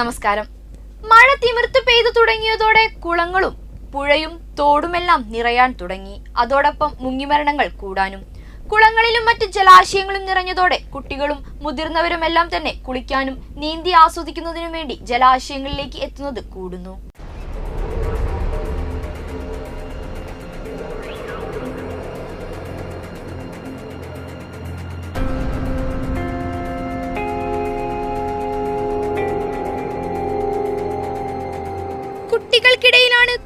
നമസ്കാരം. മഴ തിമിർത്ത് പെയ്തു തുടങ്ങിയതോടെ കുളങ്ങളും പുഴയും തോടുമെല്ലാം നിറയാൻ തുടങ്ങി. അതോടൊപ്പം മുങ്ങിമരണങ്ങൾ കൂടാനും. കുളങ്ങളിലും മറ്റ് ജലാശയങ്ങളും നിറഞ്ഞതോടെ കുട്ടികളും മുതിർന്നവരുമെല്ലാം തന്നെ കുളിക്കാനും നീന്തി ആസ്വദിക്കുന്നതിനും വേണ്ടി ജലാശയങ്ങളിലേക്ക് എത്തുന്നത് കൂടുന്നു.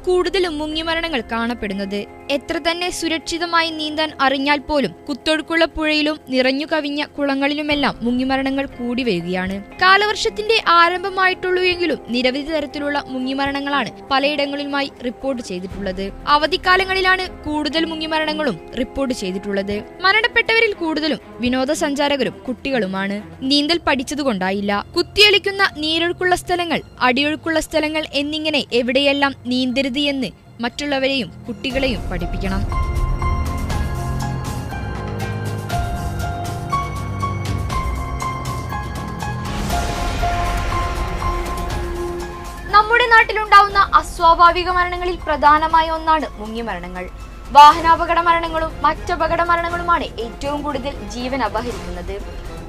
കൂടുതലും മുങ്ങിമരണങ്ങൾ കാണപ്പെടുന്നത്. എത്ര തന്നെ സുരക്ഷിതമായി നീന്താൻ അറിഞ്ഞാൽ പോലും കുത്തൊഴുക്കുള്ള പുഴയിലും നിറഞ്ഞു കവിഞ്ഞ കുളങ്ങളിലുമെല്ലാം മുങ്ങിമരണങ്ങൾ കൂടി വരികയാണ്. കാലവർഷത്തിന്റെ ആരംഭമായിട്ടുള്ളൂയെങ്കിലും നിരവധി തരത്തിലുള്ള മുങ്ങിമരണങ്ങളാണ് പലയിടങ്ങളിലുമായി റിപ്പോർട്ട് ചെയ്തിട്ടുള്ളത്. അവധിക്കാലങ്ങളിലാണ് കൂടുതൽ മുങ്ങിമരണങ്ങളും റിപ്പോർട്ട് ചെയ്തിട്ടുള്ളത്. മരണപ്പെട്ടവരിൽ കൂടുതലും വിനോദസഞ്ചാരകരും കുട്ടികളുമാണ്. നീന്തൽ പഠിച്ചതുകൊണ്ടായില്ല. കുത്തിയൊലിക്കുന്ന നീരൊഴുക്കുള്ള സ്ഥലങ്ങൾ അടിയൊഴുക്കുള്ള സ്ഥലങ്ങൾ എന്നിങ്ങനെ എവിടെയെല്ലാം നീന്തരുത് എന്ന് മറ്റുള്ളവരെയും കുട്ടികളെയും പഠിപ്പിക്കണം. നമ്മുടെ നാട്ടിലുണ്ടാവുന്ന അസ്വാഭാവിക മരണങ്ങളിൽ പ്രധാനമായ ഒന്നാണ് മുങ്ങി മരണങ്ങൾ. വാഹനാപകട മരണങ്ങളും മറ്റപകട മരണങ്ങളുമാണ് ഏറ്റവും കൂടുതൽ ജീവൻ അപഹരിക്കുന്നത്.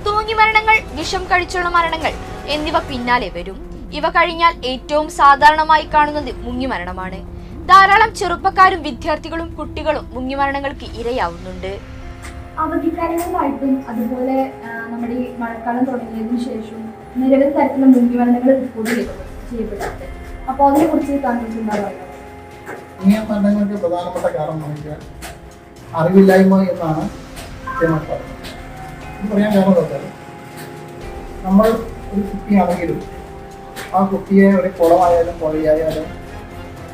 തൂങ്ങി മരണങ്ങൾ വിഷം കഴിച്ചുള്ള മരണങ്ങൾ എന്നിവ പിന്നാലെ വരും. ഇവ കഴിഞ്ഞാൽ ഏറ്റവും സാധാരണമായി കാണുന്നത് മുങ്ങിമരണമാണ്. ധാരാളം ചെറുപ്പക്കാരും വിദ്യാർത്ഥികളും കുട്ടികളും മുങ്ങിമരണങ്ങൾക്ക് ഇരയാവുന്നുണ്ട്. അവധിക്കാലങ്ങളായിട്ടും അതുപോലെ നമ്മുടെ ഈ മഴക്കാലം തുടങ്ങിയതിനു ശേഷം നിരവധി തരത്തിലുള്ള മുങ്ങിമരണങ്ങൾ റിപ്പോർട്ട് ചെയ്യപ്പെടാറുണ്ട്. അപ്പോൾ അതിനെ കുറിച്ച് ഇങ്ങനെ മരണങ്ങൾക്ക് പ്രധാനപ്പെട്ട കാരണം നമുക്ക് അറിവില്ലായ്മ എന്നാണ് പറയുന്നത്. പറയാൻ കാരണം എന്താ നമ്മൾ ഒരു കുട്ടിയാണെങ്കിലും ആ കുട്ടിയെ ഒരു കുളമായാലും പുഴയായാലും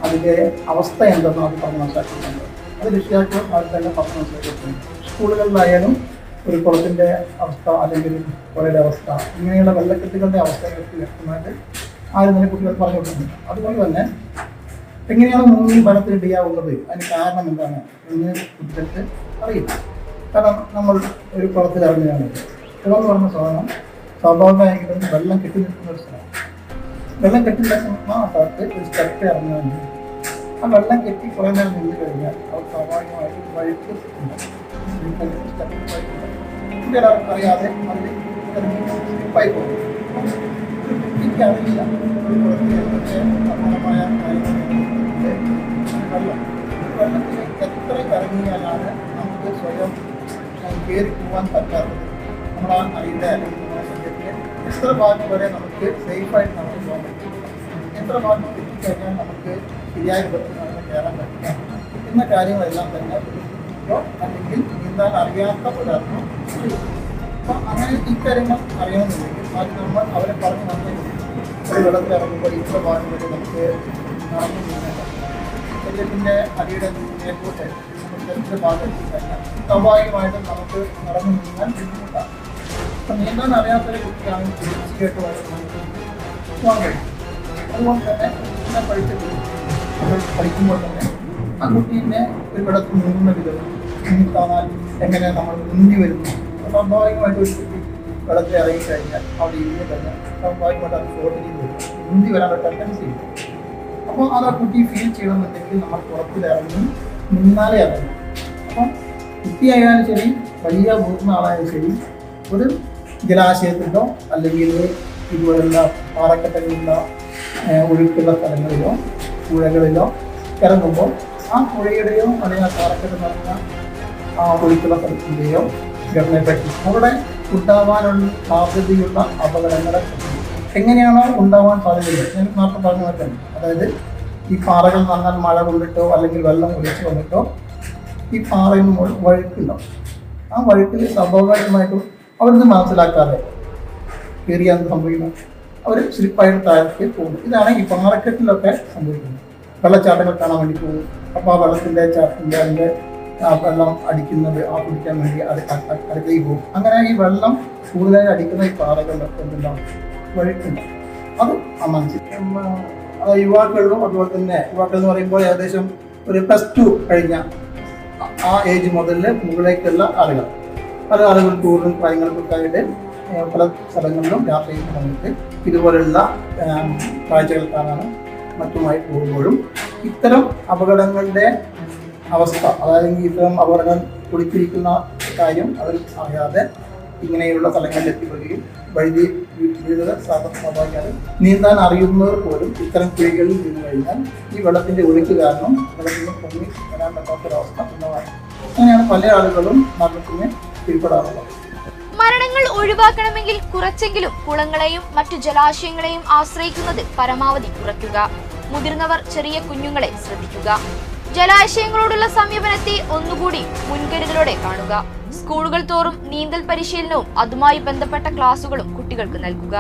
അതിന്റെ അവസ്ഥ എന്തെന്ന് അത് പറഞ്ഞ് മനസ്സിലാക്കുന്നുണ്ട് അത് രക്ഷിതാക്കൾ അവർ തന്നെ പറഞ്ഞ് മനസ്സിലാക്കിയിട്ടുണ്ട്. സ്കൂളുകളിലായാലും ഒരു കുളത്തിന്റെ അവസ്ഥ അല്ലെങ്കിൽ പുഴയുടെ അവസ്ഥ ഇങ്ങനെയുള്ള വെള്ളക്കെട്ടുകളുടെ അവസ്ഥകൾക്ക് വ്യക്തമായിട്ട് ആരും തന്നെ കുട്ടികൾ പറഞ്ഞു കൊടുക്കുന്നുണ്ട് അതുകൊണ്ട് തന്നെ എങ്ങനെയാണ് മുങ്ങി ഫലത്തിൽ ഇടിയാവുന്നത്? അതിന് കാരണം എന്താണ് എന്ന് കുട്ടികൾക്ക് അറിയില്ല. കാരണം നമ്മൾ ഒരു കുളത്തിൽ കുളം എന്ന് പറഞ്ഞ സാധനം സ്വാഭാവികമായിട്ടും വെള്ളം കെട്ടി നിൽക്കുന്ന ഒരു സ്ഥലമാണ്. വെള്ളം കെട്ടി നിൽക്കുന്ന ആ സ്ഥലത്ത് ഒരു സ്റ്റെപ്പ് ഇറങ്ങുകയാണ് ആ വെള്ളം കെട്ടി കുറേ നേരം നിന്ന് കഴിഞ്ഞാൽ അത് സ്വാഭാവികമായിട്ടും വഴുക്ക് ഉണ്ടാകും. സ്റ്റെപ്പ് വഴുക്കുണ്ടാകും. കുട്ടികൾ അറിയാതെ അതിൽ സ്ലിപ്പായി പോകും എനിക്ക് അറിയില്ല ഒരു കുളത്തിൽ എന്തൊക്കെ അപകടമായ കാര്യങ്ങളുണ്ട്. വെള്ളം ഈ വെള്ളത്തിലേക്ക് എത്ര ഇറങ്ങിയാലാണ് നമുക്ക് സ്വയം കയറി പോകാൻ പറ്റാത്തത് നമ്മളെ അറിയില്ല അല്ലെങ്കിൽ നമ്മുടെ ശരീരത്തിലെ എത്ര ഭാഗം വരെ നമുക്ക് സേഫായിട്ട് നമുക്ക് പോകാൻ പറ്റും? എത്ര ഭാഗം എത്തിക്കഴിഞ്ഞാൽ നമുക്ക് ശരിയായ വിധത്തിൽ നമുക്ക് കയറാൻ പറ്റില്ല എന്ന കാര്യങ്ങളെല്ലാം തന്നെ അല്ലെങ്കിൽ നീന്താൻ അറിയാത്ത ഒരാൾക്കോ അപ്പം അങ്ങനെ ഇക്കാര്യങ്ങൾ അറിയണമെന്നുണ്ടെങ്കിൽ ആദ്യം നമ്മൾ അവരെ പറഞ്ഞ് നമ്മൾ ഒരു വെള്ളത്തിൽ ഇറങ്ങുമ്പോൾ ഇത്ര ഭാഗം വരെ നമുക്ക് നടന്നു നീങ്ങാൻ പറ്റും. ശരീരത്തിന്റെ അടിയുടെ നേരിട്ട് ശരീരത്തിന്റെ ഭാഗം എത്തിക്കഴിഞ്ഞാൽ സ്വാഭാവികമായിട്ടും നമുക്ക് നടന്നു നീങ്ങാൻ ബുദ്ധിമുട്ടാണ്. അപ്പം നീന്താൻ അറിയാത്തൊരു കുട്ടിയാണെങ്കിൽ തീർച്ചയായിട്ടും നമുക്ക് പോകാൻ കഴിയും അതുകൊണ്ട് തന്നെ കുട്ടിനെ പഠിച്ചിട്ട് നമ്മൾ പഠിക്കുമ്പോൾ തന്നെ ആ കുട്ടീനെ ഒരു വെള്ളത്തിൽ നീങ്ങുന്ന വിധം നീന്താനാൽ എങ്ങനെ നമ്മൾ മുന്നി വരുന്നു. സ്വാഭാവികമായിട്ട് ഒരു കുട്ടി വെള്ളത്തിൽ ഇറങ്ങി കഴിഞ്ഞാൽ അവിടെ ഇരുന്ന് കഴിഞ്ഞാൽ സ്വാഭാവികമായിട്ട് അത് ഫ്ലോട്ടിലേക്ക് വരും. മുന്തി വരാനുള്ള ടെൻഡൻസ് ചെയ്യും അപ്പോൾ അത് ആ കുട്ടി ഫീൽ ചെയ്യണമെന്നുണ്ടെങ്കിൽ നമ്മൾ പുറത്തിൽ ഇറങ്ങി നിന്നാലേ ഇറങ്ങും അപ്പം കുട്ടിയായാലും ശരി വലിയ മുതിർന്ന ആളായാലും ശരി ഒരു ജലാശയത്തിലോ അല്ലെങ്കിൽ ഇതുപോലുള്ള പാറക്കെട്ടുകളിലോ ഒഴുക്കുള്ള സ്ഥലങ്ങളിലോ പുഴകളിലോ ഇറങ്ങുമ്പോൾ ആ പുഴയുടെയോ അല്ലെങ്കിൽ ആ പാറക്കെട്ട് ആ ഒഴുക്കുള്ള സ്ഥലത്തിന്റെയോ ഘടനയെപ്പറ്റി അവിടെ ഉണ്ടാവാനുള്ള സാധ്യതയുള്ള അപകടങ്ങളെ എങ്ങനെയാണോ ഉണ്ടാവാൻ സാധ്യതയുള്ളത്? ഞാൻ നേരത്തെ പറഞ്ഞു തന്നെ അതായത് ഈ പാറകൾ നന്നാൽ മഴ കൊണ്ടിട്ടോ അല്ലെങ്കിൽ വെള്ളം ഒഴിച്ചു വന്നിട്ടോ ഈ പാറയിൽ വഴുക്കുണ്ടാവും. ആ വഴുക്കിൽ സ്വാഭാവികമായിട്ടും അവരിത് മനസ്സിലാക്കാതെ കയറിയാണ് സംഭവിക്കുന്നത് അവർ സ്ലിപ്പായിട്ട് താഴേക്ക് പോകുന്നു. ഇതാണ് ഈ പാറക്കെട്ടിലൊക്കെ സംഭവിക്കുന്നത്. വെള്ളച്ചാട്ടങ്ങൾ കാണാൻ വേണ്ടി പോകും അപ്പോൾ ആ വെള്ളത്തിന്റെ ചാട്ടിന്റെ അതിന്റെ ആ വെള്ളം അടിക്കുന്നത് ആ കുടിക്കാൻ വേണ്ടി അത് ക- ക- പോകും. അങ്ങനെ ഈ വെള്ളം കൂടുതലായി അടിക്കുന്ന ഈ പാറകളിലൊക്കെ എന്തുണ്ടാവും വഴുക്കുണ്ടാവും അത് ആ മനസ്സിൽ യുവാക്കളിലും അതുപോലെ തന്നെ യുവാക്കൾ എന്ന് പറയുമ്പോൾ ഏകദേശം ഒരു പ്ലസ് ടു കഴിഞ്ഞ ആ ഏജ് മുതൽ മുകളിലേക്കുള്ള ആളുകൾ. പല ആളുകൾ ടൂറിനും കാര്യങ്ങൾക്കൊക്കെ ആയിട്ട് പല സ്ഥലങ്ങളിലും യാത്ര ചെയ്യുന്ന സമയത്ത് ഇതുപോലുള്ള ഏം, കാഴ്ചകൾ കാണാനും മറ്റുമായി പോകുമ്പോഴും ഇത്തരം അപകടങ്ങളുടെ അവസ്ഥ അതായത് ഇത്തരം അപകടങ്ങൾ കുളിച്ചിരിക്കുന്ന കാര്യം അവർ അറിയാതെ ഇങ്ങനെയുള്ള സ്ഥലങ്ങളിൽ എത്തിപ്പെടുകയും വഴുതി വീഴുക സ്വാഭാവികമാണ് നീന്താൻ അറിയുന്നവർ പോലും ഇത്തരം കുഴികളിൽ നിന്ന് കഴിഞ്ഞാൽ ഈ വെള്ളത്തിന്റെ ഒഴുക്ക് കാരണം വെള്ളത്തിൽ നിന്ന് പൊങ്ങി വരാൻ പറ്റാത്തൊരവസ്ഥ ഉണ്ടാവാണ് അങ്ങനെയാണ് പല ആളുകളും മരണത്തിന് മരണങ്ങൾ ഒഴിവാക്കണമെങ്കിൽ കുറച്ചെങ്കിലും കുളങ്ങളെയും മറ്റു ജലാശയങ്ങളെയും ആശ്രയിക്കുന്നത് പരമാവധി കുറയ്ക്കുക. മുതിർന്നവർ ചെറിയ കുഞ്ഞുങ്ങളെ ശ്രദ്ധിക്കുക. ജലാശയങ്ങളോടുള്ള സമീപനത്തെ ഒന്നുകൂടി മുൻകരുതലോടെ കാണുക. സ്കൂളുകൾ തോറും നീന്തൽ പരിശീലനവും അതുമായി ബന്ധപ്പെട്ട ക്ലാസുകളും കുട്ടികൾക്ക് നൽകുക.